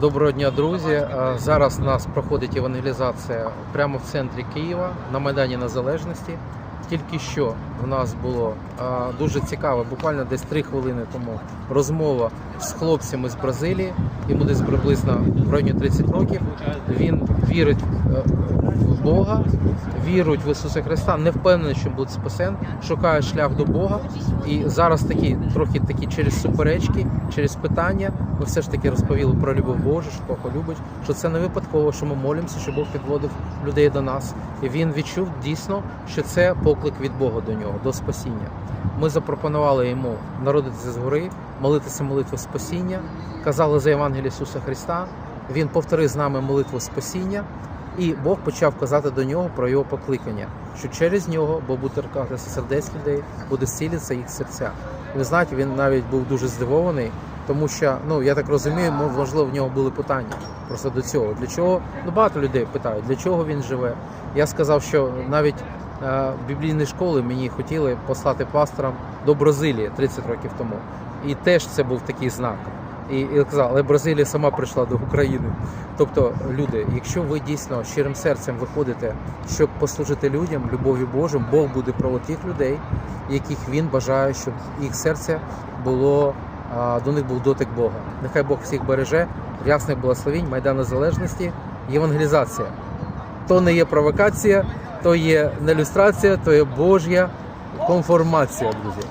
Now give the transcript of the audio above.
Доброго дня, друзі. Зараз у нас проходить евангелізація прямо в центрі Києва на Майдані Незалежності. Тільки що в нас було дуже цікаво, буквально десь три хвилини тому розмова з хлопцями з Бразилії. Йому десь приблизно в районі 30 років. Він вірить е, в Бога, вірують в Ісуса Христа, не впевнений, що буде спасен, шукає шлях до Бога. І зараз такі трохи такі через суперечки, через питання. Ми все ж таки розповіли про любов Божу, що Бог любить, що це не випадково, що ми молимося, що Бог підводив людей до нас. І він відчув дійсно, що це поклик від Бога до нього, до спасіння. Ми запропонували йому народитися згори, молитися молитву спасіння, казали за Євангеліє Ісуса Христа. Він повторив з нами молитву спасіння. І Бог почав казати до нього про його покликання, що через нього Бог буде торкатися сердець людей, буде зцілитися їх серця. Ви знаєте, він навіть був дуже здивований, тому що ну я так розумію, мо- можливо, в нього були питання просто до цього. Для чого ну багато людей питають, для чого він живе. Я сказав, що навіть е, біблійні школи мені хотіли послати пастором до Бразилії 30 років тому. І теж це був такий знак. І, і казав, але Бразилія сама прийшла до України. Тобто, люди, якщо ви дійсно щирим серцем виходите, щоб послужити людям, любов'ю Божим, Бог буде про тих людей, яких він бажає, щоб їх серце було до них був дотик Бога. Нехай Бог всіх береже, рясних благословінь, Майдан Незалежності, євангелізація. То не є провокація, то є не люстрація, то є Божя конформація, друзі.